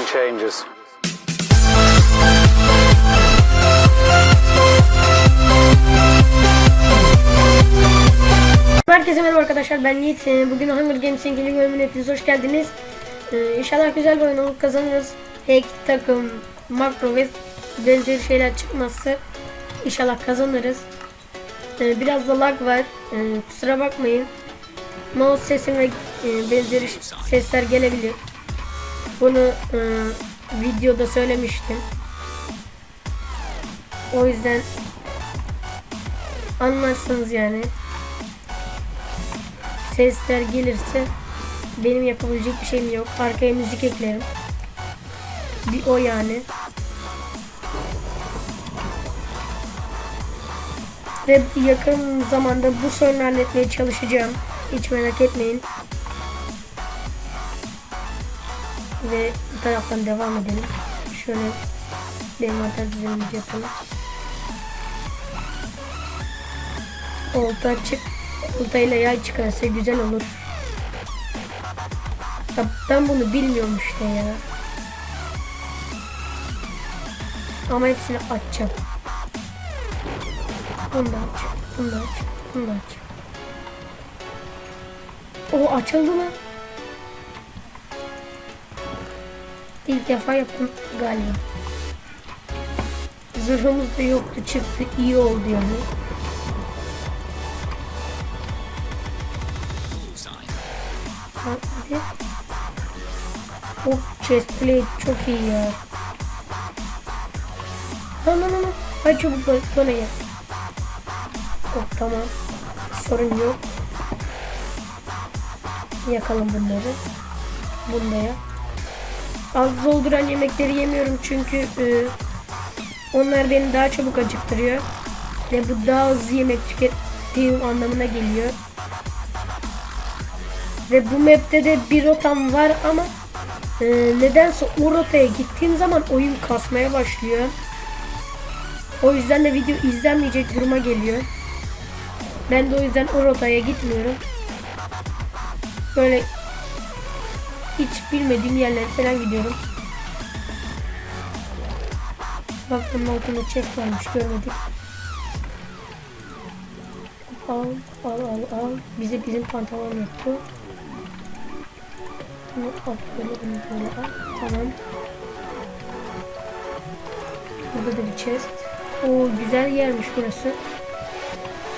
game changers. Herkese merhaba arkadaşlar ben Yiğit. Ee, Bugün Hunger Games'in ikinci bölümüne hepiniz hoş geldiniz. Ee, İnşallah güzel bir oyun olur kazanırız. Hack, takım, makro ve benzeri şeyler çıkmazsa inşallah kazanırız. Ee, Biraz da lag var. Ee, Kusura bakmayın. Mouse sesim ve e, benzeri sesler gelebilir. Bunu e, videoda söylemiştim. O yüzden anlarsınız yani sesler gelirse benim yapabilecek bir şeyim yok. Arkaya müzik eklerim. Bir o yani. Ve yakın zamanda bu sorunu halletmeye çalışacağım. Hiç merak etmeyin. Ve bu taraftan devam edelim. Şöyle envanter düzenimizi yapalım. Olta çık oltayla yay çıkarsa güzel olur. Ya ben bunu bilmiyorum işte ya. Ama hepsini açacağım. Bunu da aç. Bunu da aç. Bunu da aç. O açıldı mı? İlk defa yaptım galiba. Zırhımız da yoktu çıktı iyi oldu yani. Hadi. Oh chestplate çok iyi ya. Lan. lan. Hadi çabuk bana, gel. Oh tamam. Sorun yok. Yakalım bunları. Bunu da ya. Az dolduran yemekleri yemiyorum çünkü e, onlar beni daha çabuk acıktırıyor. Ve bu daha hızlı yemek tükettiğim anlamına geliyor. Ve bu map'te de bir rotam var ama e, nedense o rotaya gittiğim zaman oyun kasmaya başlıyor. O yüzden de video izlenmeyecek duruma geliyor. Ben de o yüzden o rotaya gitmiyorum. Böyle hiç bilmediğim yerlere falan gidiyorum. Bak bunun altında chest varmış görmedik. Al al al al. Bize bizim pantolon yoktu. Bunu al böyle bunu böyle al. Tamam. Burada da bir chest. Oo güzel yermiş burası.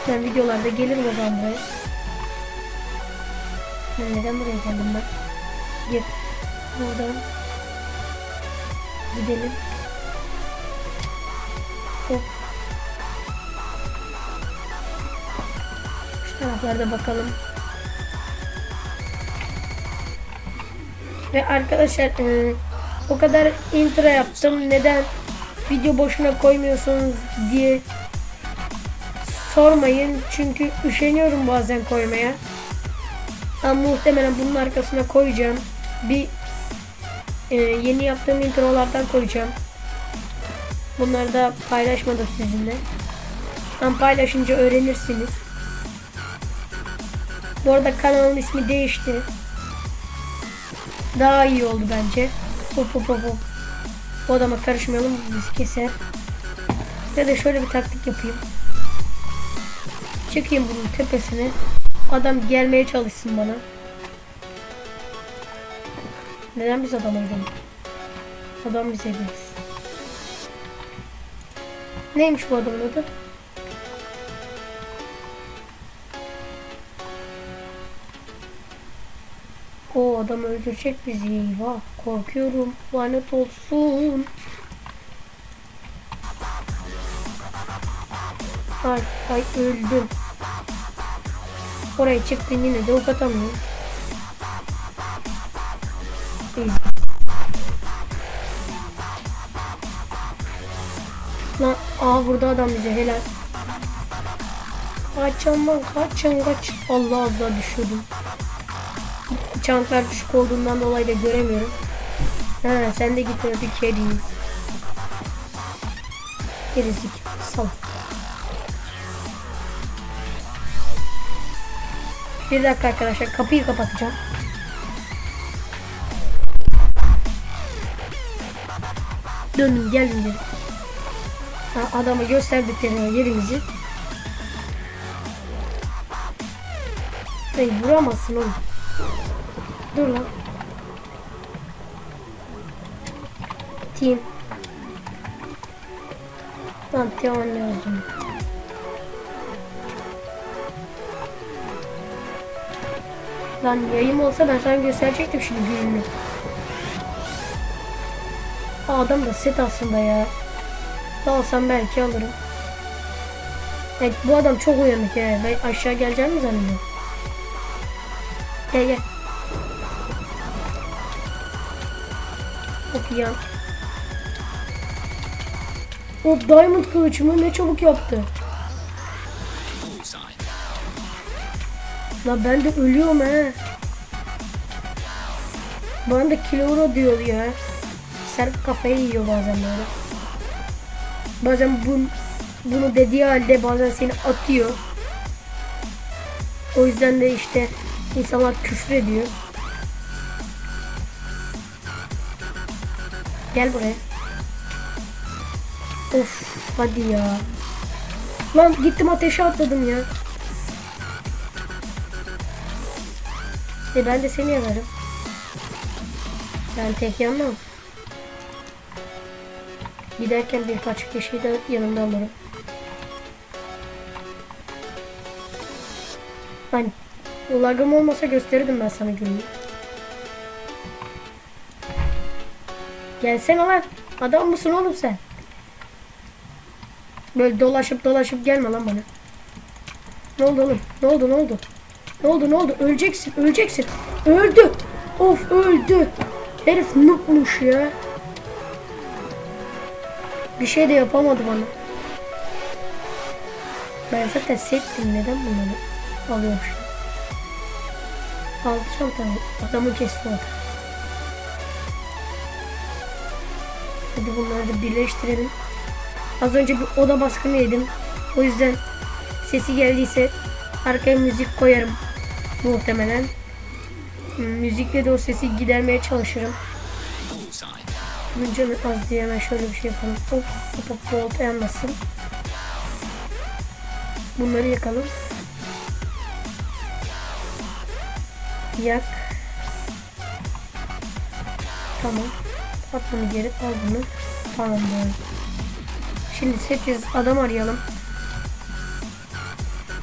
Ben videolarda gelirim o zaman buraya. Ben neden buraya geldim ben? Gir. Buradan. Gidelim. Hop. Şu taraflarda bakalım. Ve arkadaşlar e, o kadar intro yaptım. Neden video boşuna koymuyorsunuz diye sormayın. Çünkü üşeniyorum bazen koymaya. Ama muhtemelen bunun arkasına koyacağım. Bir e, yeni yaptığım introlardan koyacağım. Bunları da paylaşmadım sizinle. Ama paylaşınca öğrenirsiniz. Bu arada kanalın ismi değişti. Daha iyi oldu bence. Hop hop hop. O adama karışmayalım bizi keser. Ya da şöyle bir taktik yapayım. Çıkayım bunun tepesine. Adam gelmeye çalışsın bana. Neden biz adama gidelim? Adam bize gelsin. Neymiş bu adamın adı? O adam öldürecek bizi. Eyvah. Korkuyorum. Lanet olsun. Ay ay öldüm. Oraya çıktın yine de ok atamıyorum. Ezik. Lan aa burada adam bize helal. Kaçın lan kaçın kaç. Allah az daha düşürdüm. Çanklar düşük olduğundan dolayı da göremiyorum. Ha sen de git hadi keriz. Kerizlik. Sal. Bir dakika arkadaşlar kapıyı kapatacağım. döndüm geldim geri. Ha, adama gösterdikleri yerimizi. Hey vuramazsın oğlum. Dur lan. Team. Lan Teon lazım. Lan yayım olsa ben sana gösterecektim şimdi gününü. Adam da set aslında ya. Alsam belki alırım. Evet bu adam çok uyanık ya. Ben aşağı geleceğim mi zannediyorum? Gel gel. Çok iyi. O diamond kılıçımı ne çabuk yaptı. La ben de ölüyorum he. Bana da kiloro diyor ya. Serp kafayı yiyor bazen böyle. Bazen bu, bunu dediği halde bazen seni atıyor. O yüzden de işte insanlar küfür ediyor. Gel buraya. Of hadi ya. Lan gittim ateşe atladım ya. E ben de seni yanarım. Ben tek yanmam. Giderken birkaç kişiyi de yanımda alırım. Hani lagım olmasa gösterirdim ben sana gününü. Gelsene lan. Adam mısın oğlum sen? Böyle dolaşıp dolaşıp gelme lan bana. Ne oldu oğlum? Ne oldu ne oldu? Ne oldu ne oldu? Öleceksin öleceksin. Öldü. Of öldü. Herif noobmuş ya. Bir şey de yapamadı bana. Ben zaten settim. Neden bunları alıyorum şimdi? Alacağım tabii. Adamı kestim orada. Hadi bunları da birleştirelim. Az önce bir oda baskını yedim. O yüzden sesi geldiyse arkaya müzik koyarım muhtemelen. Hmm, Müzikle de o sesi gidermeye çalışırım. Bunun az diye hemen şöyle bir şey yapalım. Hop hop hop bolt yanmasın. Bunları yakalım. Yak. Tamam. At bunu geri al bunu. Tamam. Şimdi 8 adam arayalım.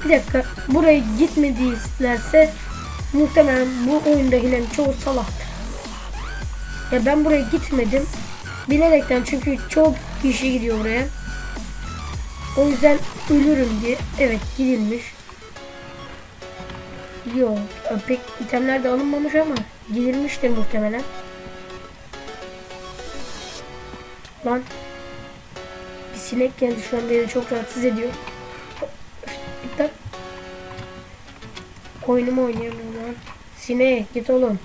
Bir dakika. Buraya gitmedilerse muhtemelen bu oyundakilerin çoğu salaktır. Ya ben buraya gitmedim. Bilerekten çünkü çok kişi gidiyor buraya. O yüzden ölürüm diye. Evet gidilmiş. Yok. Pek itemler de alınmamış ama gidilmiştir muhtemelen. Lan. Bir sinek geldi şu an beni çok rahatsız ediyor. Oyunumu oynayamıyorum lan. Sinek git oğlum.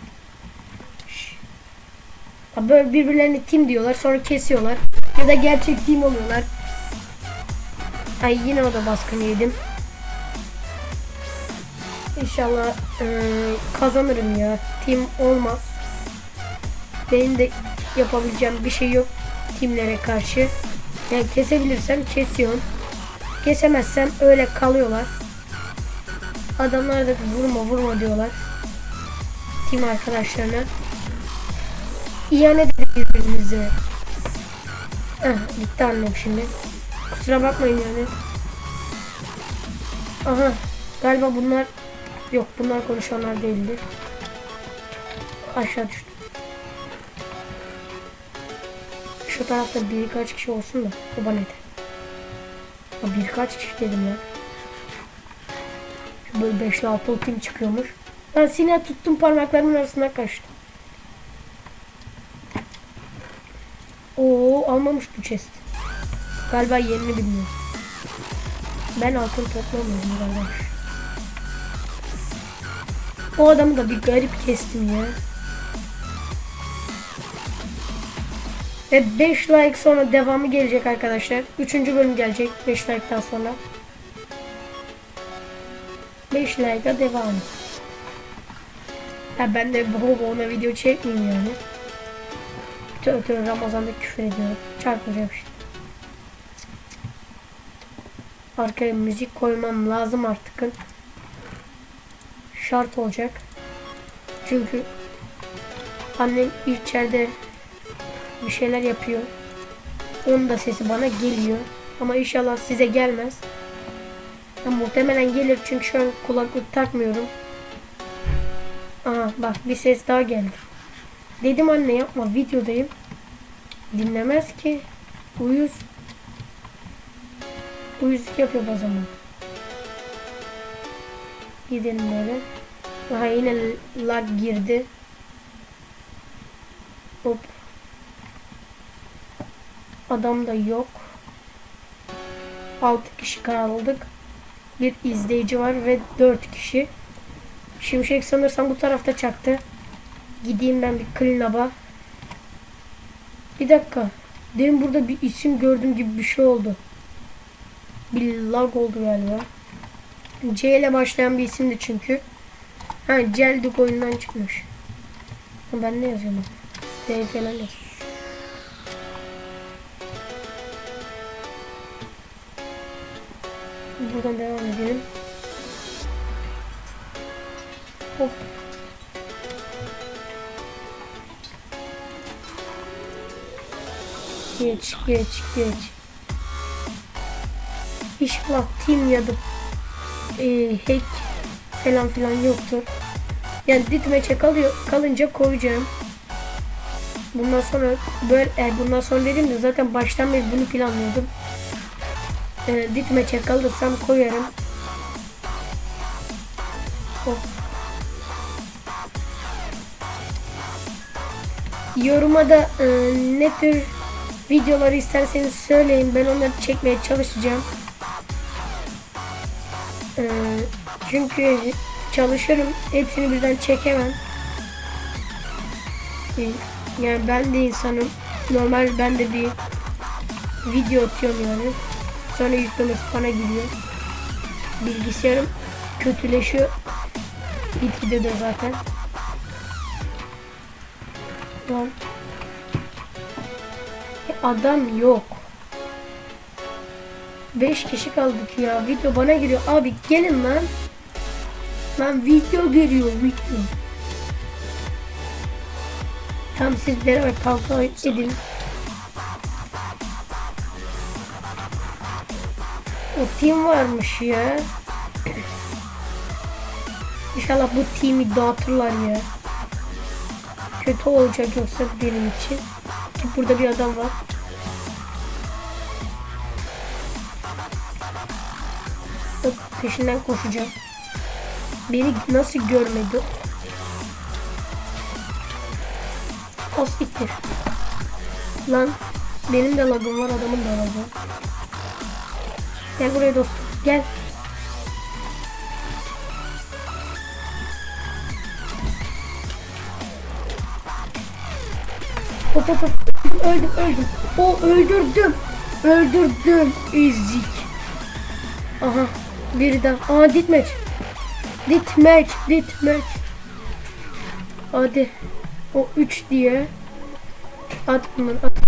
Ha, Böyle birbirlerine team diyorlar sonra kesiyorlar. Ya da gerçek team oluyorlar. Ay yine o da baskın yedim. İnşallah eee, kazanırım ya. Team olmaz. Benim de yapabileceğim bir şey yok timlere karşı. Yani kesebilirsem kesiyorum. Kesemezsem öyle kalıyorlar. Adamlar da vurma vurma diyorlar. Tim arkadaşlarına. İhanet ediyor birbirimize. Heh, gitti annem şimdi. Kusura bakmayın yani. Aha galiba bunlar yok bunlar konuşanlar değildi. Aşağı düştü. Şu tarafta birkaç kişi olsun da o bana yeter. Birkaç kişi dedim ya. Böyle beşli altı tim çıkıyormuş. Ben sinek tuttum parmaklarımın arasına kaçtı. Oo almamış bu chest. Galiba yerini bilmiyor. Ben altın toplamıyorum galiba. O adamı da bir garip kestim ya. Ve 5 like sonra devamı gelecek arkadaşlar. 3. bölüm gelecek 5 like'tan sonra. 5 like'a devam. Ya ben de baba ona video çekmeyeyim yani. Tövbe tövbe Ramazan'da küfür ediyorum. Çarpacağım işte. Arkaya müzik koymam lazım artık. Şart olacak. Çünkü annem içeride bir şeyler yapıyor. Onun da sesi bana geliyor. Ama inşallah size gelmez. Ya muhtemelen gelir çünkü şu an kulaklık takmıyorum. Aha bak bir ses daha geldi. Dedim anne yapma videodayım. Dinlemez ki. Uyuz. Uyuzluk yapıyor o zaman. Gidelim böyle. Aha yine lag girdi. Hop. Adam da yok. 6 kişi kaldık. Bir izleyici var ve 4 kişi. Şimşek sanırsam bu tarafta çaktı. Gideyim ben bir clean Bir dakika. Demin burada bir isim gördüm gibi bir şey oldu. Bir lag oldu galiba. C ile başlayan bir isimdi çünkü. Ha Celdik oyundan çıkmış. Ben ne yazıyorum? D falan yazıyorum. Buradan devam edelim. Hop. Geç, geç, geç. İnşallah team ya da e, hack falan filan yoktur. Yani ditmeçe kalıyor, kalınca koyacağım. Bundan sonra böyle e, bundan sonra dedim de zaten baştan beri bunu planlıyordum. E, ditmeçe kalırsam koyarım. Hop. Yoruma da e, ne tür videoları isterseniz söyleyin. Ben onları çekmeye çalışacağım. E, çünkü çalışırım. Hepsini birden çekemem. E, yani ben de insanım. Normal ben de bir video atıyorum yani. Sonra yüklemesi bana gidiyor. Bilgisayarım kötüleşiyor. Gitgide de zaten. Lan. E, Adam yok. 5 kişi kaldık ya. Video bana giriyor. Abi gelin lan. Lan video geliyor video. Tam siz beraber kavga edin. Team varmış ya. İnşallah bu team'i dağıtırlar ya. Kötü olacak yoksa benim için. Ki burada bir adam var. Hop, peşinden koşacağım. Beni nasıl görmedi? İttir. Lan benim de lagım var adamın da lagı. Gel buraya dostum. Gel. Hop hop hop. Öldüm öldüm. O öldürdüm. Öldürdüm. Ezik. Aha. Biri daha. Aa ditmeç. Ditmeç. Ditmeç. Hadi. O 3 diye. At bunları at.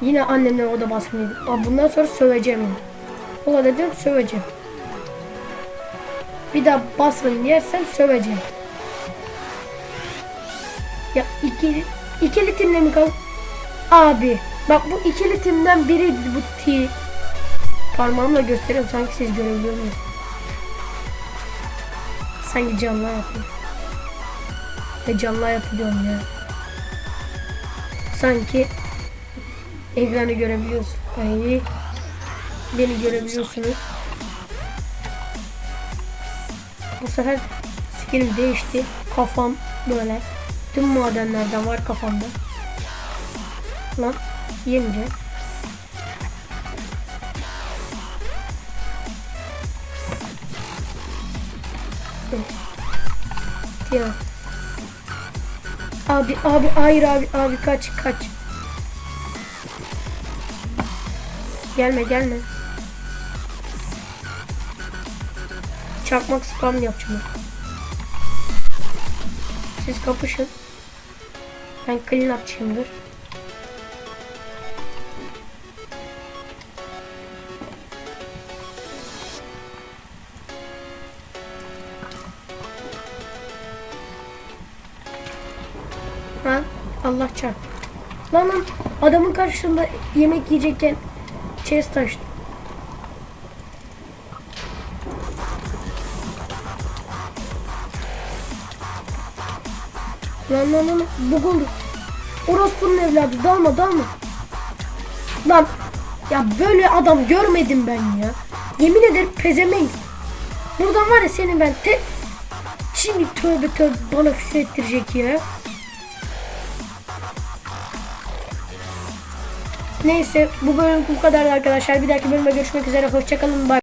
Yine annemden oda baskını Aa, bundan sonra söveceğim. yani. O kadar diyorum söveceğim. Bir daha basmayın yersem söveceğim. Ya ikili, ikili timle mi kal? Abi bak bu ikili timden biriydi bu T. Parmağımla gösteriyorum sanki siz görebiliyor musunuz? Sanki canlı yapıyor. Ve canlı yapıyorum ya. Sanki ekranı görebiliyorsun. Ay, beni görebiliyorsunuz. Bu sefer skinim değişti. Kafam böyle. Tüm madenlerden var kafamda. Lan yemeyeceğim. Ya. Abi abi hayır abi abi kaç kaç. Gelme gelme. Çakmak spam yapacağım. Siz kapışın. Ben clean upçıyımdır. Ha, Allah çarp. Lan lan adamın karşısında yemek yiyecekken chest açtı. Lan lan lan bug oldu. Orospu'nun evladı dalma dalma. Lan ya böyle adam görmedim ben ya. Yemin ederim pezemenk. Buradan var ya seni ben te... Şimdi tövbe tövbe bana küfür ettirecek ya. Neyse bu bölüm bu kadar arkadaşlar. Bir dahaki bölümde görüşmek üzere. Hoşçakalın. Bye.